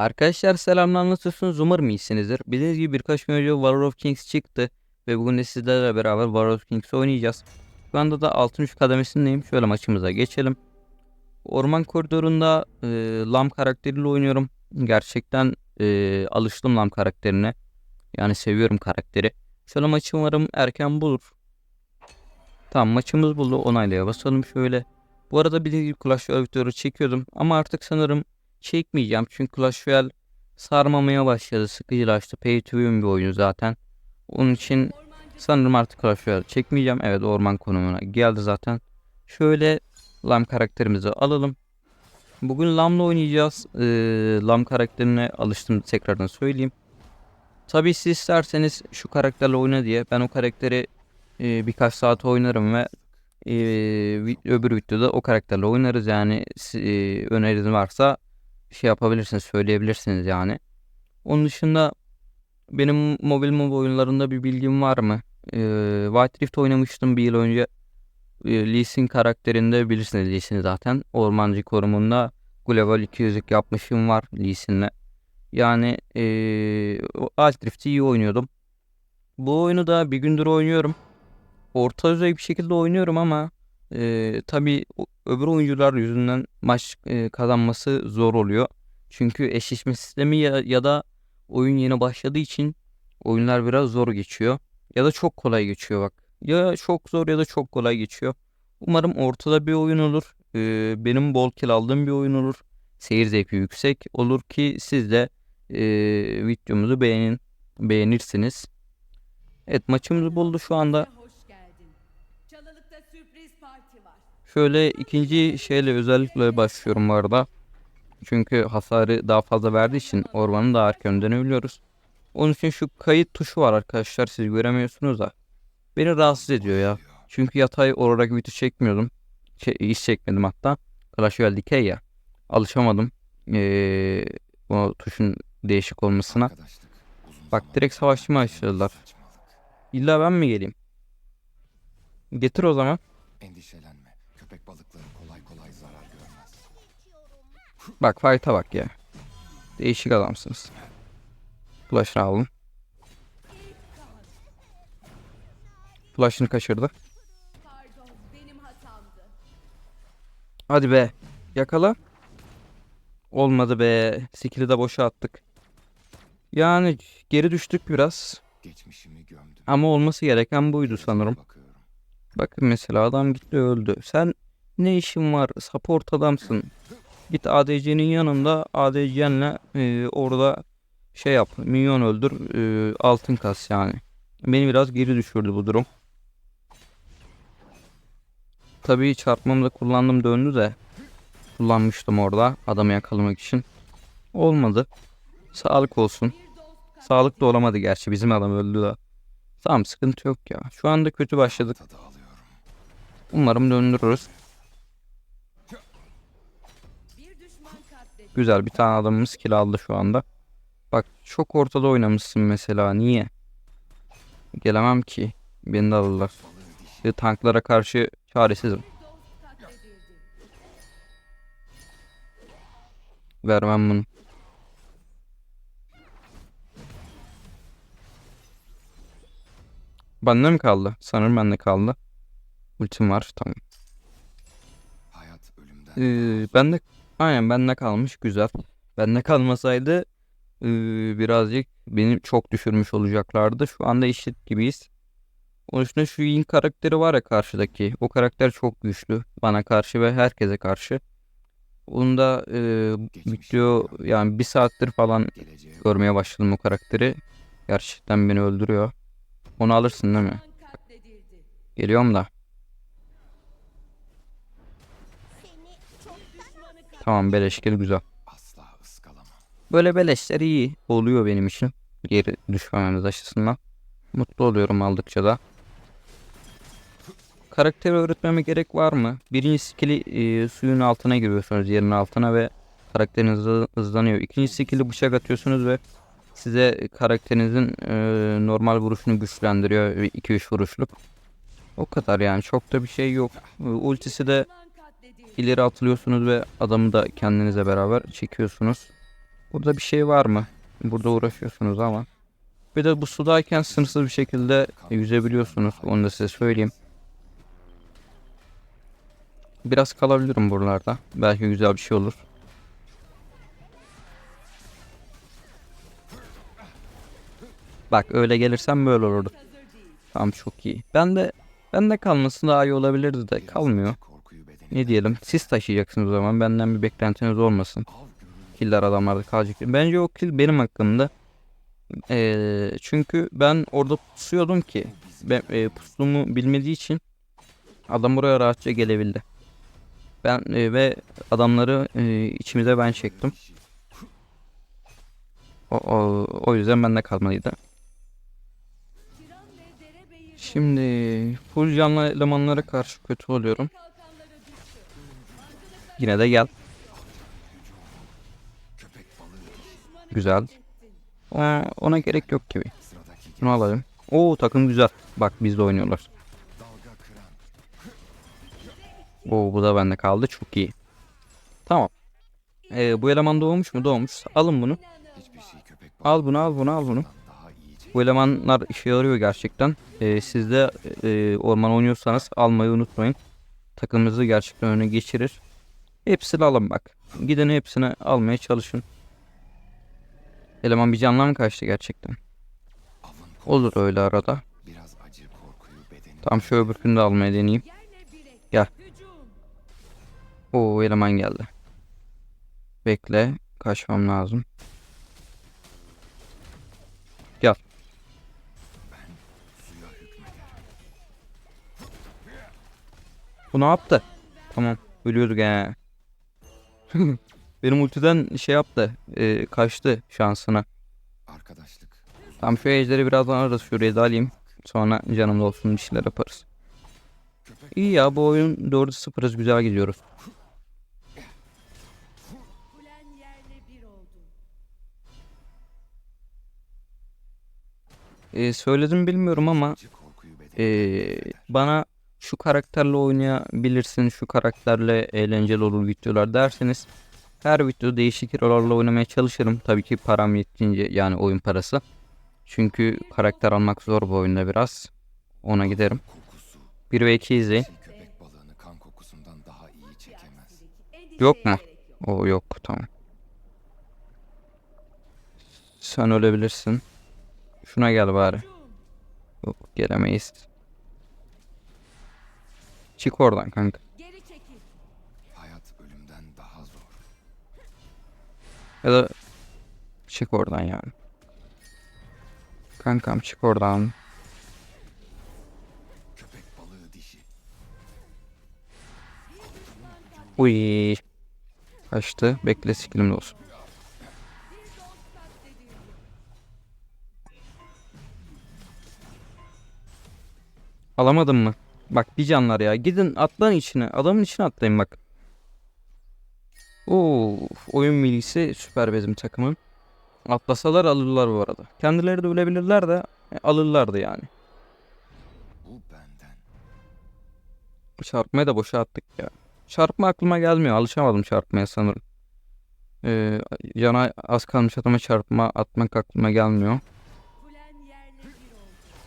Arkadaşlar selamlar nasılsınız? Umarım iyisinizdir. Bildiğiniz gibi birkaç gün önce War of Kings çıktı. Ve bugün de sizlerle beraber War of Kings oynayacağız. Şu anda da altın 3 kademesindeyim. Şöyle maçımıza geçelim. Orman koridorunda e, Lam karakteriyle oynuyorum. Gerçekten e, alıştım Lam karakterine. Yani seviyorum karakteri. Şöyle maçı umarım erken bulur. Tamam maçımız buldu. Onaylaya basalım şöyle. Bu arada bildiğiniz gibi Clash videoları çekiyordum. Ama artık sanırım çekmeyeceğim. Çünkü Clash Royale sarmamaya başladı. Sıkıcılaştı. Pay to win bir oyun zaten. Onun için sanırım artık Clash Royale çekmeyeceğim. Evet orman konumuna geldi zaten. Şöyle Lam karakterimizi alalım. Bugün Lam'la oynayacağız. Ee, Lam karakterine alıştım tekrardan söyleyeyim. Tabii siz isterseniz şu karakterle oyna diye ben o karakteri e, birkaç saat oynarım ve e, öbür videoda o karakterle oynarız yani e, öneriniz varsa şey yapabilirsiniz söyleyebilirsiniz yani. Onun dışında benim mobil mobil oyunlarında bir bilgim var mı? Ee, White Rift oynamıştım bir yıl önce. Ee, Lee Sin karakterinde bilirsiniz Lee Sin'i zaten. Ormancı korumunda Global 200'lük yapmışım var Lee Sin'le. Yani ee, Wild Rift'i iyi oynuyordum. Bu oyunu da bir gündür oynuyorum. Orta düzey bir şekilde oynuyorum ama ee, tabii öbür oyuncular yüzünden maç ee, kazanması zor oluyor. Çünkü eşleşme sistemi ya, ya da oyun yeni başladığı için oyunlar biraz zor geçiyor. Ya da çok kolay geçiyor bak. Ya çok zor ya da çok kolay geçiyor. Umarım ortada bir oyun olur. Ee, benim bol kill aldığım bir oyun olur. Seyir zevki yüksek olur ki siz de ee, videomuzu beğenin, beğenirsiniz. Evet maçımızı buldu şu anda. Şöyle ikinci şeyle özellikle başlıyorum bu arada. Çünkü hasarı daha fazla verdiği için ormanı daha erken dönebiliyoruz. Onun için şu kayıt tuşu var arkadaşlar siz göremiyorsunuz da. Beni rahatsız ediyor ya. Çünkü yatay olarak video çekmiyordum. Şey, hiç çekmedim hatta. Clash Royale dikey ya. Alışamadım. Ee, o tuşun değişik olmasına. Bak direkt savaşmaya başladılar. İlla ben mi geleyim? Getir o zaman. Endişelenme. Bak fight'a bak ya. Değişik adamsınız. Flash'ını alın. Flash'ını kaçırdı. Hadi be. Yakala. Olmadı be. Skill'i de boşa attık. Yani geri düştük biraz. Ama olması gereken buydu sanırım. Bakın mesela adam gitti öldü. Sen ne işin var? Support adamsın. Git ADC'nin yanında ADC'nle e, orada şey yap. Minyon öldür. e, altın kas yani. Beni biraz geri düşürdü bu durum. Tabii çarpmamı da kullandım döndü de. Kullanmıştım orada adamı yakalamak için. Olmadı. Sağlık olsun. Sağlık da olamadı gerçi bizim adam öldü de. Tamam sıkıntı yok ya. Şu anda kötü başladık. Umarım döndürürüz. Güzel bir tane adamımız kill aldı şu anda. Bak çok ortada oynamışsın mesela. Niye? Gelemem ki. Beni de alırlar. Bir tanklara karşı çaresizim. Vermem bunu. Bende mi kaldı? Sanırım bende kaldı. Ultim var. Tamam. Hayat ölümden. Ee, bende aynen bende kalmış. Güzel. Bende kalmasaydı birazcık beni çok düşürmüş olacaklardı. Şu anda eşit gibiyiz. Onun üstüne şu Yin karakteri var ya karşıdaki. O karakter çok güçlü. Bana karşı ve herkese karşı. Onu da ee, video yani bir saattir falan görmeye başladım o karakteri. Gerçekten beni öldürüyor. Onu alırsın değil mi? Geliyorum da. Tamam beleşkil güzel. asla ıskalamam. Böyle beleşler iyi oluyor benim için. Geri düşmememiz açısından. Mutlu oluyorum aldıkça da. Karakteri öğretmeme gerek var mı? Birinci skill'i e, suyun altına giriyorsunuz yerin altına ve karakteriniz hızlı- hızlanıyor. İkinci skill'i bıçak atıyorsunuz ve size karakterinizin e, normal vuruşunu güçlendiriyor. 2-3 vuruşluk. O kadar yani çok da bir şey yok. E, Ultisi de. İleri atılıyorsunuz ve adamı da kendinize beraber çekiyorsunuz. Burada bir şey var mı? Burada uğraşıyorsunuz ama. Bir de bu sudayken sınırsız bir şekilde yüzebiliyorsunuz. Onu da size söyleyeyim. Biraz kalabilirim buralarda. Belki güzel bir şey olur. Bak öyle gelirsem böyle olurdu. Tamam çok iyi. Ben de ben de kalması daha iyi olabilirdi de kalmıyor. Ne diyelim? Siz taşıyacaksınız o zaman. Benden bir beklentiniz olmasın. Killer adamlarda kalacak. Bence o kill benim hakkımda. Ee, çünkü ben orada pusuyordum ki. Ben e, pusumu bilmediği için adam buraya rahatça gelebildi. Ben e, ve adamları e, içimize ben çektim. O, o, o yüzden bende kalmalıydı. Şimdi full canlı elemanlara karşı kötü oluyorum. Yine de gel. Güzel. Ona, ona gerek yok gibi. Şunu alalım. Oo takım güzel. Bak bizde oynuyorlar. Oo bu da bende kaldı. Çok iyi. Tamam. Ee, bu eleman doğmuş mu? Doğmuş. Alın bunu. Al bunu al bunu al bunu. Bu elemanlar işe yarıyor gerçekten. Ee, siz de e, orman oynuyorsanız almayı unutmayın. Takımınızı gerçekten öne geçirir. Hepsini alın bak. Gidin hepsini almaya çalışın. Eleman bir candan mı kaçtı gerçekten? Olur öyle arada. Tamam şu öbürkünü de almaya deneyeyim. Gel. Oo eleman geldi. Bekle. Kaçmam lazım. Gel. Bu ne yaptı? Tamam. Ölüyorduk he. Benim ultiden şey yaptı. e, kaçtı şansına. Arkadaşlık Tamam şu ejderi birazdan ararız. Şuraya da alayım. Sonra canım da olsun bir şeyler yaparız. İyi ya bu oyun 4-0'ız güzel gidiyoruz. Kulen yerle bir oldu. E, söyledim bilmiyorum ama e, bana şu karakterle oynayabilirsin, şu karakterle eğlenceli olur videolar derseniz her video değişik hero'larla oynamaya çalışırım. Tabii ki param yettiğince yani oyun parası. Çünkü karakter almak zor bu oyunda biraz. Ona giderim. kokusu 1 ve 2 izleyin. şey Yok mu? O yok tamam. Sen ölebilirsin. Şuna gel bari. Yok gelemeyiz. Çık oradan kanka. Geri çekil. Hayat ölümden daha zor. Ya da çık oradan yani. Kankam çık oradan. Köpek balığı dişi Uy. Kaçtı. Bekle skillimde olsun. Alamadın mı? Bak bir canlar ya. Gidin atlan içine. Adamın içine atlayın bak. Oo, oyun bilgisi süper bizim takımın. Atlasalar alırlar bu arada. Kendileri de ölebilirler de e, alırlardı yani. bu benden. Çarpmaya da boşa attık ya. Çarpma aklıma gelmiyor. Alışamadım çarpmaya sanırım. Ee, yana az kalmış adama çarpma atmak aklıma gelmiyor.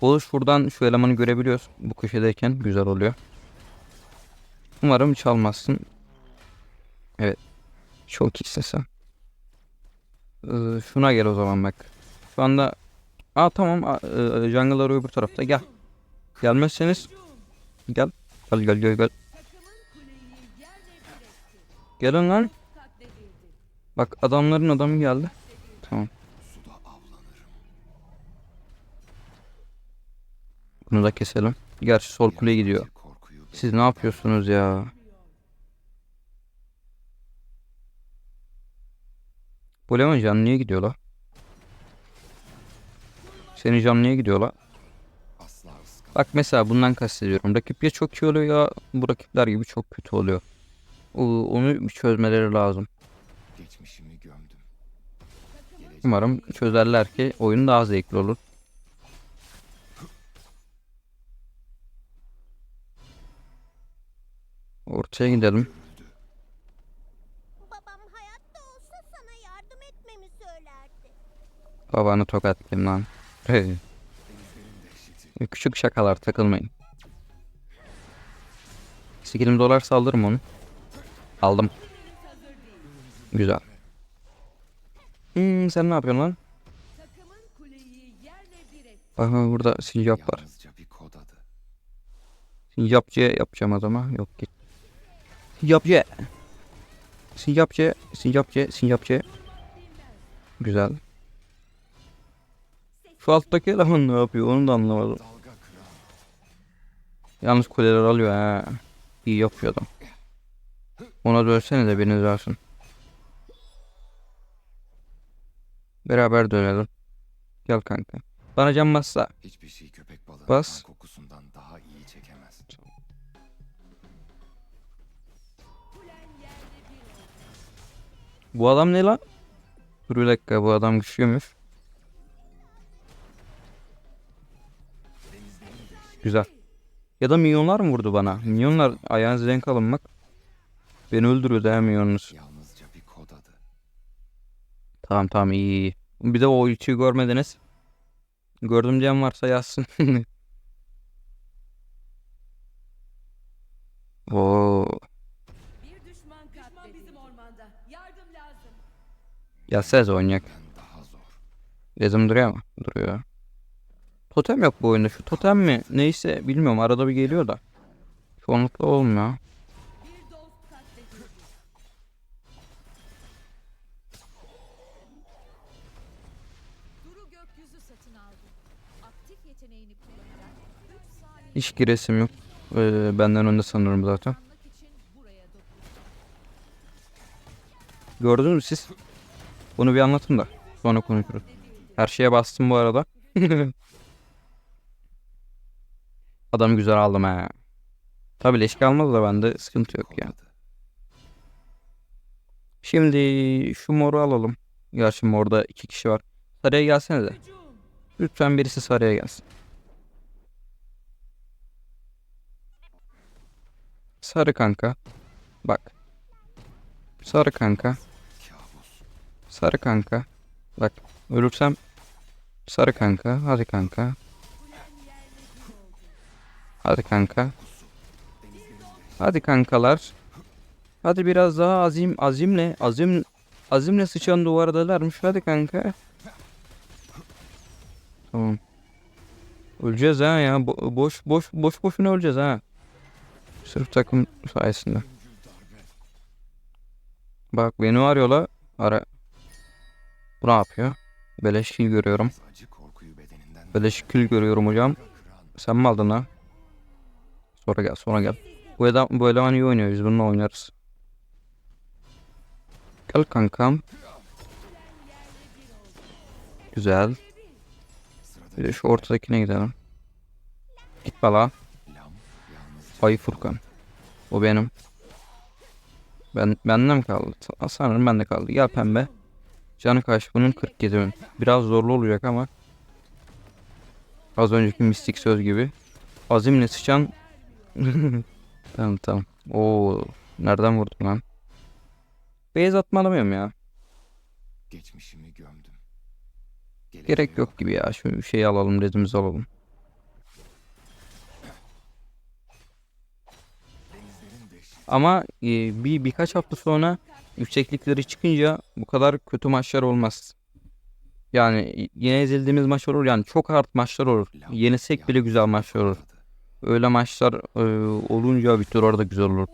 Olur şuradan şu elemanı görebiliyoruz. Bu köşedeyken güzel oluyor. Umarım çalmazsın. Evet. Çok iyisin sen. Ee, şuna gel o zaman bak. Şu anda... Aa tamam. Aa, e, öbür tarafta. Gel. Gelmezseniz... Gel. Gel gel gel gel. Gelin lan. Bak adamların adamı geldi. Tamam. Bunu da keselim. Gerçi sol kuleye gidiyor. Siz ne yapıyorsunuz ya? Bu Leon can niye gidiyor la? Senin can niye gidiyor la? Bak mesela bundan kastediyorum. Rakip ya çok iyi oluyor ya bu rakipler gibi çok kötü oluyor. O, onu çözmeleri lazım. Umarım çözerler ki oyun daha zevkli olur. Ortaya gidelim. Babam hayatta olsa sana yardım etmemi Babanı tokatlayayım lan. Küçük şakalar takılmayın. 8 dolar saldırırım onu. Aldım. Güzel. Hmm, sen ne yapıyorsun lan? Takımın kuleyi yerle bir etti. Bak burada sincap var. Yalnızca bir kod adı. Sincapçı yapacağım adama. Yok git. Sincapçı. Sincapçı. Sincapçı. Sincapçı. Güzel. Şu alttaki eleman ne yapıyor onu da anlamadım. Yalnız kuleler alıyor ha. İyi yapıyor adam. Ona dönsene de beni dönsün. Beraber dönelim. Gel kanka. Bana can bassa. Hiçbir şey köpek Bas. kokusundan Bu adam ne lan? Dur bir dakika bu adam güçlüymüş. Güzel. Ya da milyonlar mı vurdu bana? Milyonlar ayağınızı denk alın bak. Beni öldürüyordu ha milyonunuz. Tamam tamam iyi iyi. Bir de o ultiyi görmediniz. Gördüm diyen varsa yazsın. Oo, Bir düşman katledildi. bizim ormanda. Yardım lazım. Gelsenize oynayak. Yazım duruyor mu? Duruyor. Totem yok bu oyunda. Şu totem mi? Neyse bilmiyorum. Arada bir geliyor da. Çoğunlukla olmuyor. Bir dost katledildi. Duru gökyüzü satın aldı. Aktif yeteneğini kullanarak 3 saniye Hiç giresim yok. Ee, benden önde sanırım zaten. Gördünüz mü siz? Bunu bir anlatın da. Sonra konuşuruz. Her şeye bastım bu arada. Adam güzel aldım ha. Tabi leşki almadı da bende sıkıntı yok yani. Şimdi şu moru alalım. Gerçi morda iki kişi var. Sarıya gelsene de. Lütfen birisi sarıya gelsin. Sarı kanka. Bak. Sarı kanka. Sarı kanka. Bak ölürsem sarı kanka. Hadi kanka. Hadi kanka. Hadi kankalar. Hadi biraz daha azim azimle azim azimle sıçan duvardalarmış. Hadi kanka. Tamam. Öleceğiz ha ya. Bo- boş boş boş boşuna öleceğiz ha. Sırf takım sayesinde. Bak beni arıyorlar. Ara. Bu ne yapıyor? Beleş kill görüyorum. Beleş kill görüyorum hocam. Sen mi aldın ha? Sonra gel sonra gel. Bu eleman, bu eleman iyi oynuyor. Biz bununla oynarız. Gel kankam. Güzel. Bir de şu ortadakine gidelim. Git bala. Ay Furkan. O benim. Ben benden mi kaldı? Sa- Sanırım bende kaldı. Gel pembe. Canı kaç bunun 47 bin. Biraz zorlu olacak ama. Az önceki mistik söz gibi. Azimle sıçan. tamam tamam. Oo nereden vurdun lan? Beyaz atmalamıyorum ya. geçmişimi gömdüm. Gerek Geleceğe yok gibi ya. Şu şeyi alalım, redimizi alalım. Ama e, bir birkaç hafta sonra yükseklikleri çıkınca bu kadar kötü maçlar olmaz. Yani yine ezildiğimiz maç olur yani çok hard maçlar olur. Yenisek bile güzel maçlar olur. Öyle maçlar e, olunca Victor orada güzel olur.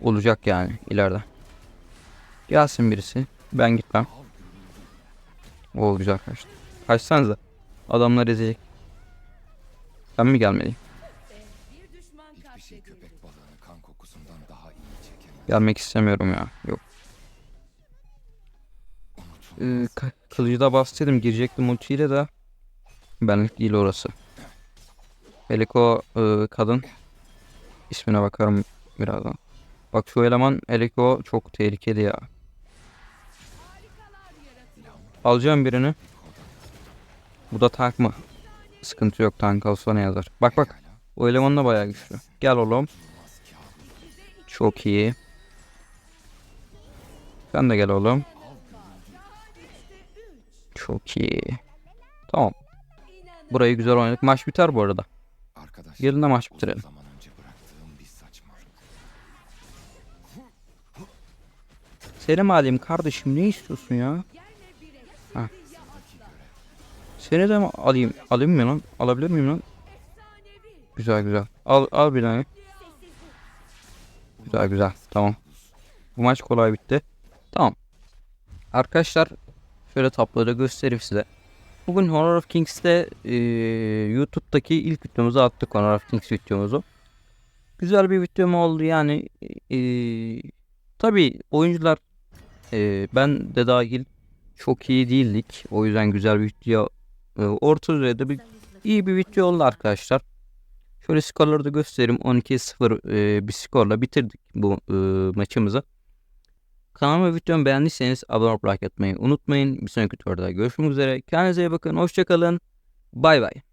Olacak yani ileride. Gelsin birisi. Ben gitmem. O güzel kaçtı. Kaçsanıza. Adamlar ezecek. Ben mi gelmeliyim? Gelmek istemiyorum ya. Yok. Ee, ka- kılıcıda bastıydım girecektim ultiyle de benlik değil orası. Eliko e, kadın ismine bakarım birazdan. Bak şu eleman Eliko çok tehlikeli ya. Alacağım birini. Bu da tank mı? Sıkıntı yok tank alsa ne yazar. Bak bak o eleman da bayağı güçlü. Gel oğlum. Çok iyi. Sen de gel oğlum. Çok iyi. Tamam. Burayı güzel oynadık. Maç biter bu arada. Yarın da maç bitirelim. Selim alayım kardeşim ne istiyorsun ya? Ha. Seni de mi alayım? Alayım mı lan? Alabilir miyim lan? Güzel güzel. Al al bir tane. Güzel güzel. Tamam. Bu maç kolay bitti. Tamam. Arkadaşlar şöyle tabloda göstereyim size. Bugün Honor of Kings'te eee, YouTube'daki ilk videomuzu attık Honor of Kings videomuzu. Güzel bir video mu oldu yani. Eee tabii oyuncular eee, ben de dahil çok iyi değildik. O yüzden güzel bir video eee, orta düzeyde bir iyi bir video oldu arkadaşlar. Şöyle skorları da göstereyim. 12-0 eee, bir skorla bitirdik bu eee, maçımızı. Kanalıma ve videomu beğendiyseniz abone olup like atmayı unutmayın. Bir sonraki videoda görüşmek üzere. Kendinize iyi bakın. Hoşçakalın. Bay bay.